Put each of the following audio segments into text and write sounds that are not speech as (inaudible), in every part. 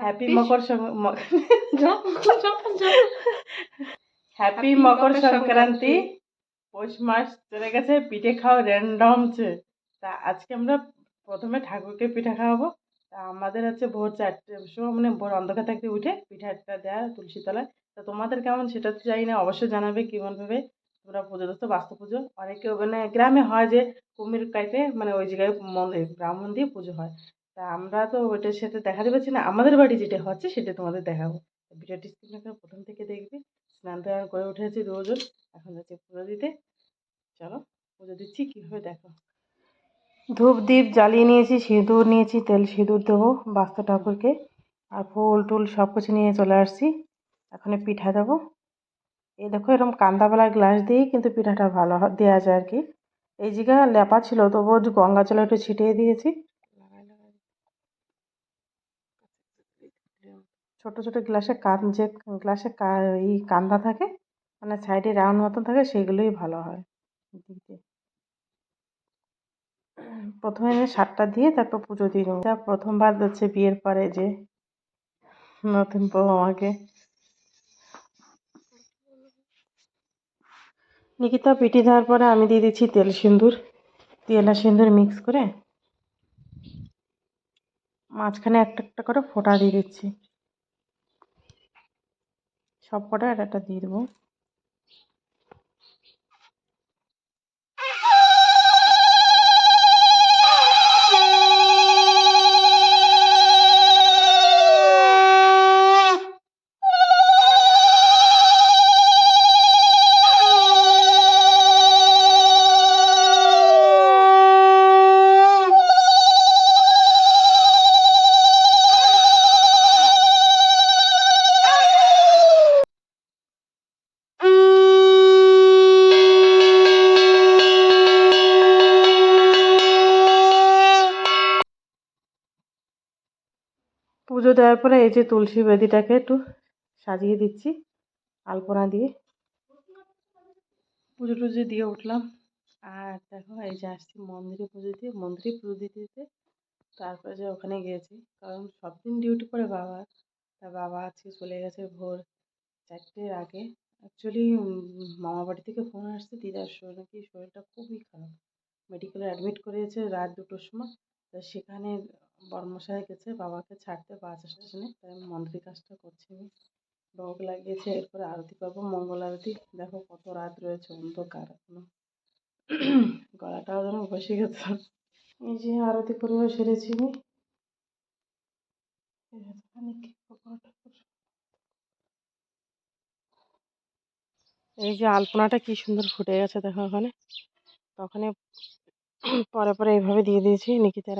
Happy মকর happy Makar Sankranti. পৌষ মাস চলে গেছে পিঠে খাওয়া র্যান্ডমছে তা আজকে আমরা প্রথমে ঠাকুরকে পিঠা খাওয়াবো। তা আমাদের হচ্ছে ভোর চারটের সময় মানে ভোর অন্ধকার থাকতে উঠে পিঠাটা দেওয়া তুলসী তলায়। তা তোমাদের কেমন সেটা তো জানি না অবশ্যই জানাবে কেমনভাবে তোমরা পুজো দিচ্ছ বাস্তু পুজো। অনেকে মানে গ্রামে হয় যে কুমির কাটে মানে ওই জায়গায় মন্দির ব্রাহ্মণ দিয়ে পুজো হয়। তা আমরা তো ওইটার সাথে দেখাতে পারছি না। আমাদের বাড়ি যেটা হচ্ছে সেটা তোমাদের দেখাবো। ভিডিওটি প্রথম থেকে দেখবে। স্নান টান করে উঠেছি রোজ এখন যাচ্ছি পুজো দিতে। চলো, পুজো দিচ্ছি, কীভাবে দেখো। ধূপ দ্বীপ জ্বালিয়ে নিয়েছি, সিঁদুর নিয়েছি, তেল সিঁদুর দেবো, বাস্তু ঠাকুরকে। আর ফুল টুল সব কিছু নিয়ে চলে আসছি। এখন পিঠা দেবো। এই দেখো এরকম কান্দাবেলার গ্লাস দিয়েই কিন্তু পিঠাটা ভালো দেওয়া যায় আর কি। এই জায়গা লেপা ছিল, তবুও গঙ্গা জল একটু ছিটিয়ে দিয়েছি। ছোট ছোট গ্লাসে কান যে গ্লাসে এই কান্দা থাকে মানে সাইডে রাউন্ড মতন থাকে, সেগুলোই ভালো হয় দিতে। প্রথমে আমি সাতটা দিয়ে তারপর পুজো দিয়ে নেব। তা প্রথমবার হচ্ছে বিয়ের পরে যে নতুন বউ আমাকে নিকিতা পিটি দেওয়ার পরে আমি দিয়ে দিচ্ছি তেল সিন্দুর তেল আর সিন্দুর মিক্স করে মাঝখানে একটা একটা করে ফোঁটা দিয়ে দিচ্ছি। সব কটা একটা দিয়ে দেবো। পুজো দেওয়ার পরে এই যে তুলসী বেদিটাকে একটু সাজিয়ে দিচ্ছি, আলপনা দিয়ে। পুজো টুজো দিয়ে উঠলাম। আর দেখো, এই যে আসছি মন্দিরে পুজো দিয়ে। মন্দিরে পুজো দিতে দিতে তারপরে যে ওখানে গিয়েছি। কারণ সব দিন ডিউটি করে বাবা, তা বাবা আজকে চলে গেছে ভোর চারটের আগে। অ্যাকচুয়ালি মামা বাড়ি থেকে ফোন আসছে, দিদার শরীর নাকি শরীরটা খুবই খারাপ। মেডিকেলে অ্যাডমিট করিয়েছে রাত দুটোর সময়। তো সেখানে বর্মশাই গেছে, বাবাকে ছাড়তে বাস স্টেশনে তাই আমি মন্দিরের কাজটা করছি আমি। ভোগ লাগিয়েছে, এরপরে আরতি পাবো মঙ্গল আরতি। দেখো কত রাত রয়েছে, অন্ধকার এখনও। গলাটাও যেন বসে গেছে। এই যে আরতি করব, সেরেছি আমি। এই যে আলপনাটা কি সুন্দর ফুটে গেছে, দেখো ওখানে। তখনই পরে পরে এইভাবে দিয়ে দিয়েছি, নিকিতার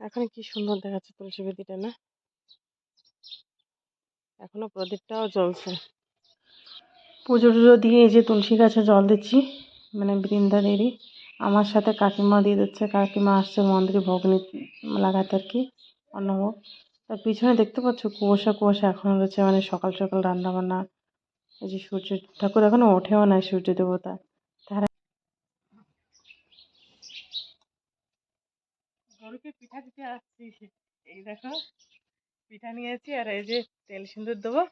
এখন কি সুন্দর দেখাচ্ছে তুলসী বেদিটা না? এখনও প্রদীপটাও জ্বলছে। পুজো টুজো দিয়ে এই যে তুলসী গাছে জল দিচ্ছি মানে বৃন্দা দেরি আমার সাথে কাকিমা দিয়ে দিচ্ছে, কাকিমা আসছে মন্দিরে ভোগ নি- লাগাতে আর কি, অন্নভোগ। তার পিছনে দেখতে পাচ্ছ কুয়াশা কুয়াশা, এখনও রয়েছে মানে সকাল সকাল রান্নাবান্না, এই যে সূর্য, ঠাকুর এখনও ওঠেও না সূর্য দেবতা। গরুকে পিঠা দিতে আসছি। এই দেখো পিঠা নিয়েছি আর এই যে তেল সিন্দুর দেবো।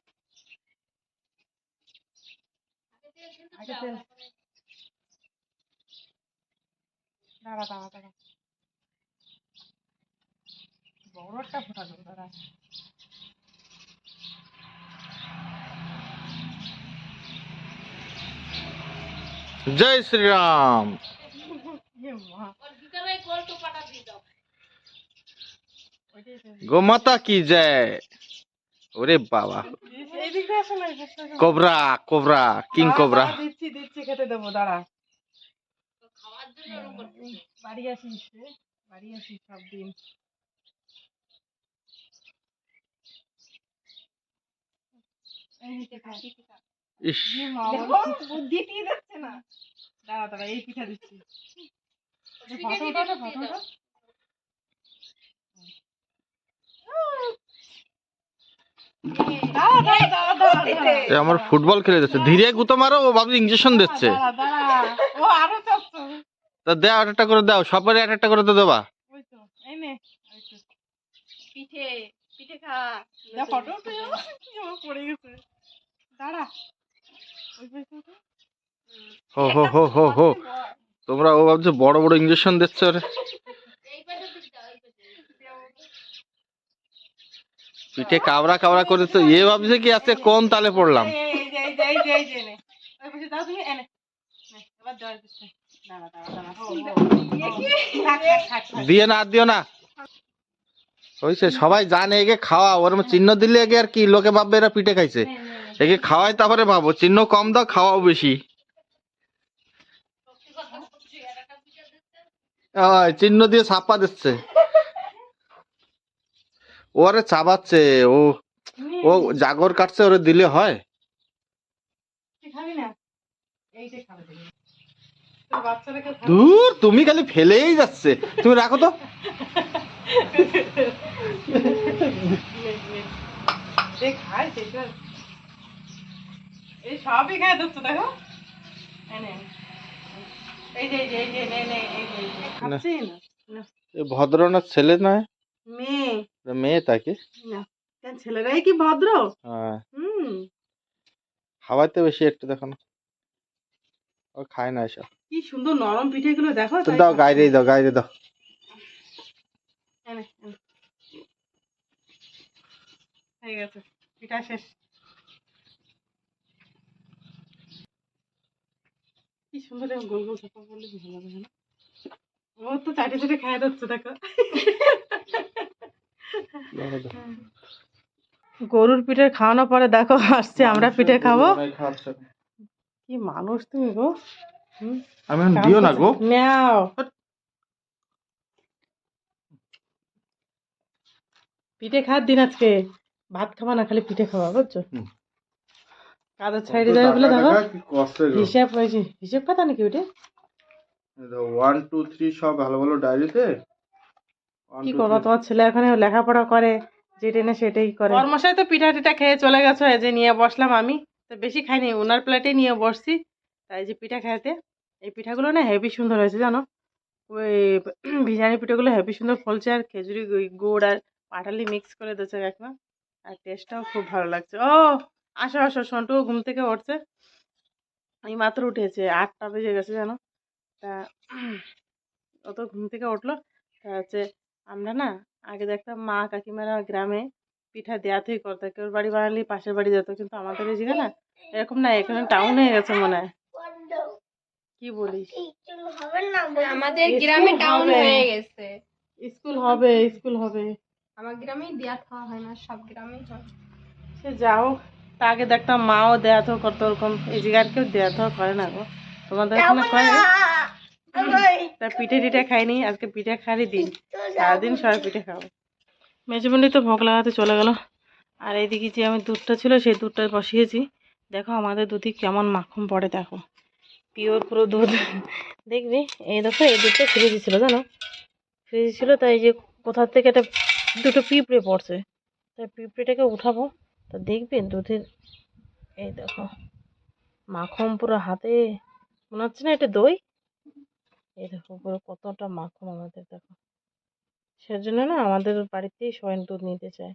দাঁড়া দাঁড়া দাঁড়া। বড় একটা ফোটা দেবো দাঁড়া। জয় শ্রীরাম। (laughs) তো। গোমাতা কি জয়? ওরে বাবা। Cobra cobra king cobra. দিচ্ছি দিচ্ছি খেতে দেবো দাঁড়া। বাড়ি আসিস বাড়ি আসিস সব দিন। ইস। বুদ্ধি দিয়ে যাচ্ছে না। দাঁড়া দাঁড়া এই পিঠা দিচ্ছি। এই ফটো ফটো ওঠাও। দাঁড়া, দাঁড়া, দাঁড়া, দাঁড়া, দাঁড়া। এ (gasps) আমার ফুটবল খেলে দিচ্ছে ধীরে গুতো মারো ও ভাবছি ইঞ্জেকশন দিচ্ছে। দাঁড়া, দাঁড়া। ও আরও চাচ্ছে। তা দাও একটা করে দাও সবারই একটা একটা করে তো দেবা। তোমরা ও ভাবছে বড় বড় ইঞ্জেকশন দিচ্ছে ওরে এই পাশে পিঠে দাও এই পাশে পিঠে কাবড়া কাবড়া করে তো এ ভাবছে কি, আজকে কোন তালে পড়লাম। দিয়ে না দিও না হয়েছে সবাই জানে, একে খাওয়া, ওর চিহ্ন দিলে একে আর কি, লোকে ভাববে এরা পিঠে খাইছে। একে খাওয়াই তারপরে ভাবো, চিহ্ন কম দাও, খাওয়াও বেশি চিহ্ন দিয়ে ছাপা দিচ্ছে ওরে চাবাচ্ছে ও ও জাগর কাটছে ওরে দিলে হয়। দূর তুমি খালি ফেলেই যাচ্ছে। তুমি রাখো তো। সবই খায় দেখো। ভদ্রনাথ ছেলে নয়? মেয়ে। মেয়ে তাকে। ছেলেরাই কি ভদ্র? হ্যাঁ। হুম। বেশি একটু দেখো না ও খায় না এসব। কি সুন্দর নরম পিঠেগুলো দেখো তো দাও গাইরে দাও গাইরে দাও। হয়ে গেছে পিঠা শেষ। কি সুন্দর গোল গোল চাপা করলে ভালো লাগে না? ও তো চাটে চাটে দিচ্ছে দেখো। গরুর পিঠে খাওয়ানোর পরে দেখো আসছে আমরা পিঠে খাব। কি মানুষ তুমি গো? আমি দিও না গো। নাও পিঠে খাওয়ার দিন আজকে। ভাত খাবা না খালি পিঠে খাওয়া বুঝছ। কাদের ছাইড়ে যাবে বলে দেখো। হিসাব হয়েছে। হিসাব খাতা নাকি ওটা? ওয়ান টু থ্রি সব ভালো ভালো ডায়েরিতে কি করব? তোমার ছেলে এখানে লেখাপড়া করে যেটা না সেটাই করে। কর্মশাই তো পিঠা টিঠা খেয়ে চলে গেছো এই যে নিয়ে বসলাম আমি। তো বেশি খাইনি ওনার প্লেটে নিয়ে বসছি। তাই যে পিঠা খাইতে এই পিঠাগুলো না হেভি সুন্দর হয়েছে জানো? ওই (clears throat) বিরিয়ানি পিঠাগুলো হেভি সুন্দর ফলছে আর খেজুরি গুড় আর পাটালি মিক্স করে দিয়েছে কাকিমা আর টেস্টটাও খুব ভালো লাগছে। ও আসো আসো সন্টু ঘুম থেকে উঠছে। এই মাত্র উঠেছে আটটা বেজে গেছে জানো? তা (clears throat) ও তো ঘুম থেকে উঠল। তা হচ্ছে আমরা না আগে দেখতাম মা কাকিমারা গ্রামে পিঠা দেয়াতেই করতো কেউ বাড়ি বানালে পাশের বাড়ি যেত কিন্তু আমাদের এই জায়গায় না এরকম না এখানে টাউন হয়ে গেছে মনে হয়। কি বলিস? আমাদের গ্রামে টাউন হয়ে গেছে। স্কুল হবে স্কুল হবে। আমার গ্রামেই দেয়া খাওয়া হয় না সব গ্রামেই হয় সে যাও তা আগে দেখতাম মাও দেয়াতো করতো ওরকম এই জায়গায় কেউ কেউ দেয়াতো করে না গো। তোমাদের ওখানে করে? তা পিঠে টিঠে খাইনি, আজকে পিঠে খাওয়ারই দিন। সারাদিন সবাই পিঠে খাব। মেজবন্ডি তো ভোগ লাগাতে চলে গেল। আর এইদিকে যে আমি দুধটা ছিল, সেই দুধটা বসিয়েছি। দেখো আমাদের দুধে কেমন মাখন পড়ে, দেখো। পিওর পুরো দুধ। দেখবি, এই দেখো, এই দুধটা ফ্রিজে ছিল, জানো? ফ্রিজে ছিল, তাই যে কোথার থেকে একটা দুটো পিঁপড়ে পড়ছে। তাই পিঁপড়েটাকে উঠাবো। তা দেখবে দুধের এই দেখো, মাখন পুরো হাতে, মনে হচ্ছে না এটা দই? দেখো পুরো কতটা মাখন আমাদের দেখো। সেজন্য না আমাদের বাড়িতেই সবাই দুধ নিতে চায়।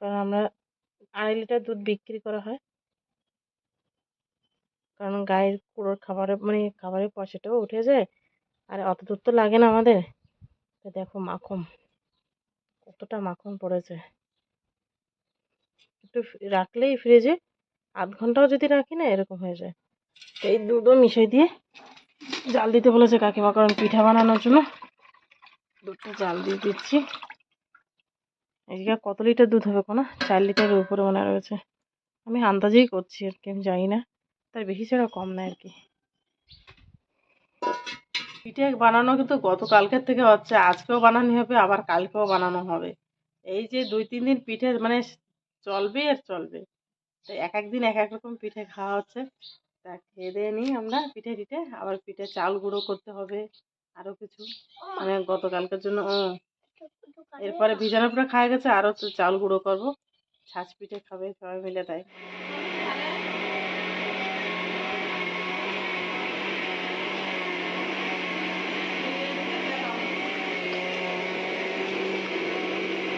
কারণ আমরা আড়াই লিটার দুধ বিক্রি করা হয়। কারণ গায়ের পুরো খাবারে মানে খাবারের পয়সাটাও উঠে যায়। আর অত দুধ তো লাগে না আমাদের। দেখো মাখন, কতটা মাখন পড়েছে। একটু রাখলেই ফ্রিজে আধ ঘন্টাও যদি রাখি না এরকম হয়ে যায়। এই দুধও মিশিয়ে দিয়ে জাল দিতে বলেছে কাকিমা, কারণ পিঠা বানানোর জন্য। দুধটা জাল দিয়ে দিচ্ছি। এদিকে কত লিটার দুধ হবে কোনো? চার লিটারের উপরে মনে রয়েছে। আমি আন্দাজেই করছি আর কি, আমি জানি না। তার বেশি ছাড়া কম না আর কি। পিঠে বানানো কিন্তু গতকালকের থেকে হচ্ছে, আজকেও বানানো হবে, আবার কালকেও বানানো হবে। এই যে দুই, তিন দিন পিঠে মানে চলবে আর চলবে। তো এক এক দিন এক এক রকম পিঠে খাওয়া হচ্ছে। তা খেয়ে দিয়ে নিই আমরা পিঠে টিঠে আবার পিঠে চাল গুঁড়ো করতে হবে আরও কিছু। মানে গতকালকের জন্য ও। এরপরে ভিজানোর পরে খাওয়া গেছে আরও তো চাল গুঁড়ো করব। ছাঁচ পিঠে খাবে সবাই মিলে তাই।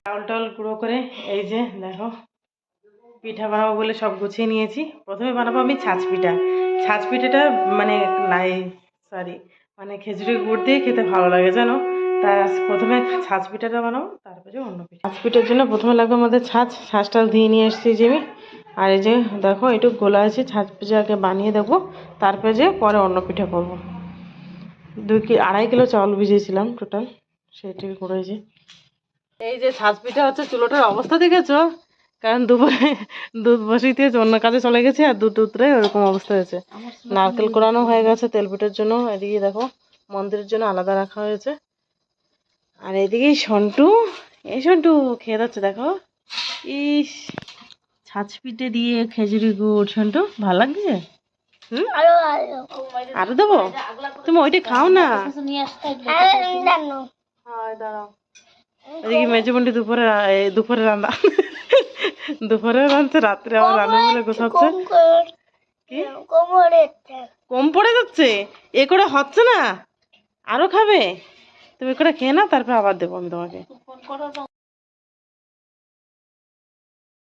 চাউল টাউল গুঁড়ো করে এই যে দেখো। পিঠা বানাবো বলে সব গুছিয়ে নিয়েছি। প্রথমে বানাবো আমি ছাঁচ পিঠা। ছাঁচ পিঠাটা মানে নাই সরি মানে খেজুরের গুড় দিয়ে খেতে ভালো লাগে, জানো? তা প্রথমে ছাঁচ পিঠাটা বানাবো, তারপরে অন্য পিঠা। ছাঁচ পিঠার জন্য প্রথমে লাগবে আমাদের ছাঁচ। ছাঁচটা দিয়ে নিয়ে এসেছি যে আমি। আর এই যে দেখো, একটু গোলা আছে, ছাঁচ পিঠাকে বানিয়ে দেবো। তারপরে যে পরে অন্য পিঠা করব। দুই কি, আড়াই কিলো চাউল ভিজিয়েছিলাম টোটাল সেটাই করেছি। এই যে ছাঁচ পিঠা হচ্ছে, চুলোটার অবস্থা দেখেছ? কারণ দুপুরে দুধ বসিয়ে দিয়েছে অন্য কাজে চলে গেছে আর দুধ উতরে ওরকম অবস্থা হয়েছে। নারকেল কোরানো হয়ে গেছে তেল পিঠার জন্য। এদিকে দেখো মন্দিরের জন্য আলাদা রাখা হয়েছে। আর এদিকে সন্টু এই সন্টু খেয়ে যাচ্ছে দেখো। ইস ছাঁচ পিঠে দিয়ে খেজুরি গুড়। সন্টু ভালো লাগছে? হুম? আরও আরও। দেবো? তুমি ওইটা খাও না। দাঁড়াও। এদিকে মেজবন্ডি দুপুরে এই দুপুরে রান্না দুপুরে রাঁধছে রাত্রে আবার রান্না বলে গোছাচ্ছে কম পড়ে যাচ্ছে? এ করে হচ্ছে না? আরও খাবে? তুমি করে খেয়ে না তারপর আবার দেবো আমি তোমাকে।